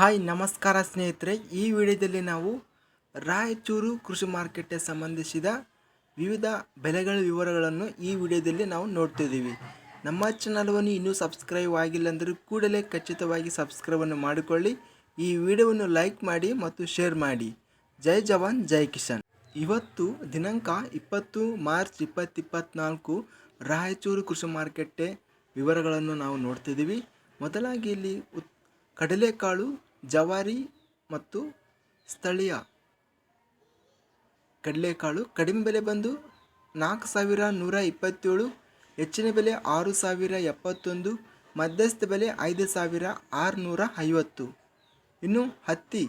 Hi, ನಮಸ್ಕಾರ ಸ್ನೇಹಿತರೆ. ಈ ವಿಡಿಯೋದಲ್ಲಿ ನಾವು ರಾಯಚೂರು ಕೃಷಿ ಮಾರ್ಕೆಟ್ಗೆ ಸಂಬಂಧಿಸಿದ ವಿವಿಧ ಬೆಲೆಗಳ ವಿವರಗಳನ್ನು ಈ ವಿಡಿಯೋದಲ್ಲಿ ನಾವು ನೋಡ್ತಿದ್ದೀವಿ. ನಮ್ಮ ಚಾನಲ್ವನ್ನು ಇನ್ನೂ ಸಬ್ಸ್ಕ್ರೈಬ್ ಆಗಿಲ್ಲ ಅಂದರೆ ಕೂಡಲೇ ಖಚಿತವಾಗಿ ಸಬ್ಸ್ಕ್ರೈಬನ್ನು ಮಾಡಿಕೊಳ್ಳಿ. ಈ ವಿಡಿಯೋವನ್ನು ಲೈಕ್ ಮಾಡಿ ಮತ್ತು ಶೇರ್ ಮಾಡಿ. ಜೈ ಜವಾನ್, ಜೈ ಕಿಶನ್ ಇವತ್ತು ದಿನಾಂಕ ಇಪ್ಪತ್ತು ಮಾರ್ಚ್ ಇಪ್ಪತ್ತಿಪ್ಪತ್ನಾಲ್ಕು ರಾಯಚೂರು ಕೃಷಿ ಮಾರ್ಕೆಟ್ಟೆ ವಿವರಗಳನ್ನು ನಾವು ನೋಡ್ತಿದ್ದೀವಿ. ಮೊದಲಾಗಿ ಇಲ್ಲಿ ಉತ್ ಕಡಲೆಕಾಳು ಜವಾರಿ ಮತ್ತು ಸ್ಥಳೀಯ ಕಡಲೆಕಾಳು ಕಡಿಮೆ ಬೆಲೆ ಬಂದು ನಾಲ್ಕು ಸಾವಿರ ನೂರ ಇಪ್ಪತ್ತೇಳು, ಹೆಚ್ಚಿನ ಬೆಲೆ ಆರು ಸಾವಿರ ಎಪ್ಪತ್ತೊಂದು, ಮಧ್ಯಸ್ಥ ಬೆಲೆ ಐದು ಸಾವಿರ ಆರುನೂರ ಐವತ್ತು. ಇನ್ನು ಹತ್ತಿ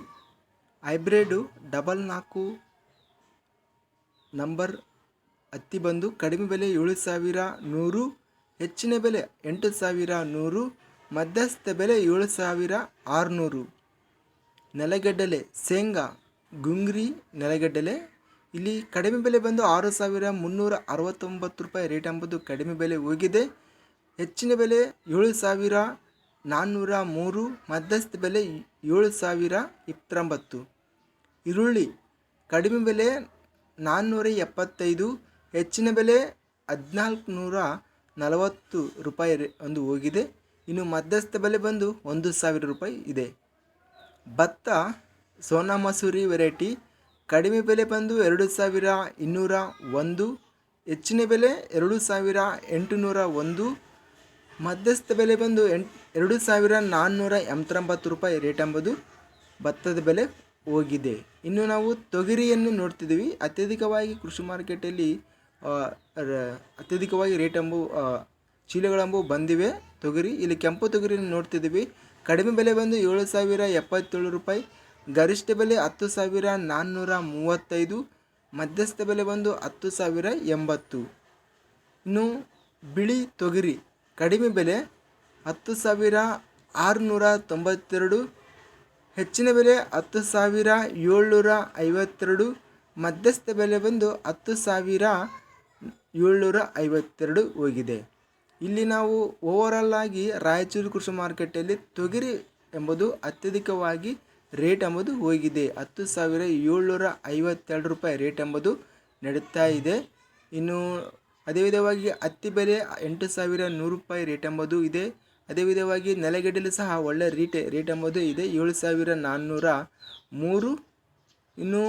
ಹೈಬ್ರಿಡು ಡಬಲ್ ನಾಲ್ಕು ನಂಬರ್ ಹತ್ತಿ ಬಂದು ಕಡಿಮೆ ಬೆಲೆ ಏಳು ಸಾವಿರ ನೂರು, ಹೆಚ್ಚಿನ ಬೆಲೆ ಎಂಟು ಸಾವಿರ ನೂರು, ಮಧ್ಯಸ್ಥ ಬೆಲೆ ಏಳು ಸಾವಿರ ಆರುನೂರು. ನೆಲಗಡ್ಡಲೆ ಶೇಂಗಾ, ಗುಂಗ್ರಿ ನೆಲಗಡ್ಡಲೆ ಇಲ್ಲಿ ಕಡಿಮೆ ಬೆಲೆ ಬಂದು ಆರು ಸಾವಿರ ಮುನ್ನೂರ ಅರವತ್ತೊಂಬತ್ತು ರೂಪಾಯಿ ರೇಟ್ ಎಂಬುದು ಕಡಿಮೆ ಬೆಲೆ ಹೋಗಿದೆ. ಹೆಚ್ಚಿನ ಬೆಲೆ ಏಳು ಸಾವಿರ ನಾನ್ನೂರ ಮೂರು, ಮಧ್ಯಸ್ಥ ಬೆಲೆ ಏಳು ಸಾವಿರ ಇಪ್ಪತ್ತೊಂಬತ್ತು. ಈರುಳ್ಳಿ ಕಡಿಮೆ ಬೆಲೆ ನಾನ್ನೂರ ಎಪ್ಪತ್ತೈದು, ಹೆಚ್ಚಿನ ಬೆಲೆ ಹದಿನಾಲ್ಕು ನೂರ ನಲವತ್ತು ರೂಪಾಯಿ ಒಂದು ಹೋಗಿದೆ. ಇನ್ನು ಮಧ್ಯಸ್ಥ ಬೆಲೆ ಬಂದು ಒಂದು ಸಾವಿರ ರೂಪಾಯಿ ಇದೆ. ಭತ್ತ, ಸೋನಾ ಮಸೂರಿ ವೆರೈಟಿ ಕಡಿಮೆ ಬೆಲೆ ಬಂದು ಎರಡು ಸಾವಿರ ಇನ್ನೂರ ಒಂದು, ಹೆಚ್ಚಿನ ಬೆಲೆ ಎರಡು ಸಾವಿರ ಎಂಟುನೂರ ಒಂದು, ಮಧ್ಯಸ್ಥ ಬೆಲೆ ಬಂದು ಎಂಟ್ ಎರಡು ಸಾವಿರ ನಾನ್ನೂರ ಎಂಬತ್ತೊಂಬತ್ತು ರೂಪಾಯಿ ರೇಟ್ ಎಂಬುದು ಭತ್ತದ ಬೆಲೆ ಹೋಗಿದೆ. ಇನ್ನು ನಾವು ತೊಗರಿಯನ್ನು ನೋಡ್ತಿದ್ದೀವಿ. ಅತ್ಯಧಿಕವಾಗಿ ಕೃಷಿ ಮಾರುಕಟ್ಟೆಯಲ್ಲಿ ಅತ್ಯಧಿಕವಾಗಿ ರೇಟ್ ಎಂಬು ಚೀಲಗಳೆಂಬು ಬಂದಿವೆ. ತೊಗರಿ, ಇಲ್ಲಿ ಕೆಂಪು ತೊಗರಿಯನ್ನು ನೋಡ್ತಿದ್ದೀವಿ. ಕಡಿಮೆ ಬೆಲೆ ಬಂದು ಏಳು ಸಾವಿರ ಎಪ್ಪತ್ತೇಳು ರೂಪಾಯಿ. ಗರಿಷ್ಠ ಬೆಲೆ ಹತ್ತು ಸಾವಿರ ನಾನ್ನೂರ ಮೂವತ್ತೈದು. ಮಧ್ಯಸ್ಥ ಬೆಲೆ ಬಂದು ಹತ್ತು ಸಾವಿರ ಎಂಬತ್ತು. ಇನ್ನು ಬಿಳಿ ತೊಗರಿ, ಕಡಿಮೆ ಬೆಲೆ ಹತ್ತು ಸಾವಿರ ಆರುನೂರ ತೊಂಬತ್ತೆರಡು. ಹೆಚ್ಚಿನ ಬೆಲೆ ಹತ್ತು ಸಾವಿರ ಏಳ್ನೂರ ಐವತ್ತೆರಡು. ಮಧ್ಯಸ್ಥ ಬೆಲೆ ಬಂದು ಹತ್ತು ಸಾವಿರ ಏಳ್ನೂರ ಐವತ್ತೆರಡು ಹೋಗಿದೆ. ಇಲ್ಲಿ ನಾವು ಓವರಾಲ್ ಆಗಿ ರಾಯಚೂರು ಕೃಷಿ ಮಾರುಕಟ್ಟೆಯಲ್ಲಿ ತೊಗರಿ ಎಂಬುದು ಅತ್ಯಧಿಕವಾಗಿ ರೇಟ್ ಎಂಬುದು ಹೋಗಿದೆ. ಹತ್ತು ಸಾವಿರ ಏಳ್ನೂರ ಐವತ್ತೆರಡು ರೂಪಾಯಿ ರೇಟ್ ಎಂಬುದು ನಡೀತಾ ಇದೆ. ಇನ್ನು ಅದೇ ವಿಧವಾಗಿ ಹತ್ತಿ ಬೆಲೆ ಎಂಟು ಸಾವಿರ ನೂರು ರೂಪಾಯಿ ರೇಟ್ ಎಂಬುದು ಇದೆ. ಅದೇ ವಿಧವಾಗಿ ನೆಲಗಡಲೆ ಸಹ ಒಳ್ಳೆ ರೇಟ್ ರೇಟ್ ಎಂಬುದು ಇದೆ. ಏಳು ಸಾವಿರ ನಾನ್ನೂರ ಮೂರು. ಇನ್ನು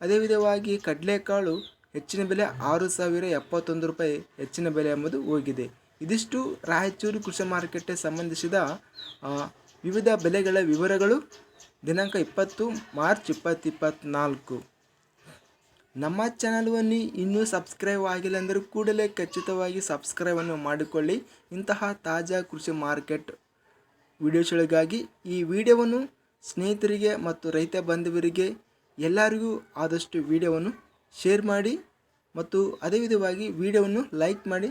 ಅದೇ ವಿಧವಾಗಿ ಕಡಲೆಕಾಳು ಹೆಚ್ಚಿನ ಬೆಲೆ ಆರು ಸಾವಿರ ಎಪ್ಪತ್ತೊಂದು ರೂಪಾಯಿ ಹೆಚ್ಚಿನ ಬೆಲೆ ಎಂಬುದು ಹೋಗಿದೆ. ಇದಿಷ್ಟು ರಾಯಚೂರು ಕೃಷಿ ಮಾರುಕಟ್ಟೆ ಸಂಬಂಧಿಸಿದ ವಿವಿಧ ಬೆಲೆಗಳ ವಿವರಗಳು ದಿನಾಂಕ ಇಪ್ಪತ್ತು ಮಾರ್ಚ್ ಇಪ್ಪತ್ತು ಇಪ್ಪತ್ತ್ನಾಲ್ಕು ನಮ್ಮ ಚಾನಲ್ವನ್ನು ಇನ್ನೂ ಸಬ್ಸ್ಕ್ರೈಬ್ ಆಗಿಲ್ಲ ಅಂದರೆ ಕೂಡಲೇ ಖಚಿತವಾಗಿ ಸಬ್ಸ್ಕ್ರೈಬನ್ನು ಮಾಡಿಕೊಳ್ಳಿ. ಇಂತಹ ತಾಜಾ ಕೃಷಿ ಮಾರ್ಕೆಟ್ ವಿಡಿಯೋಸ್ಗಳಿಗಾಗಿ ಈ ವಿಡಿಯೋವನ್ನು ಸ್ನೇಹಿತರಿಗೆ ಮತ್ತು ರೈತ ಬಾಂಧವರಿಗೆ ಎಲ್ಲರಿಗೂ ಆದಷ್ಟು ವಿಡಿಯೋವನ್ನು ಶೇರ್ ಮಾಡಿ ಮತ್ತು ಅದೇ ವಿಧವಾಗಿ ವಿಡಿಯೋವನ್ನು ಲೈಕ್ ಮಾಡಿ.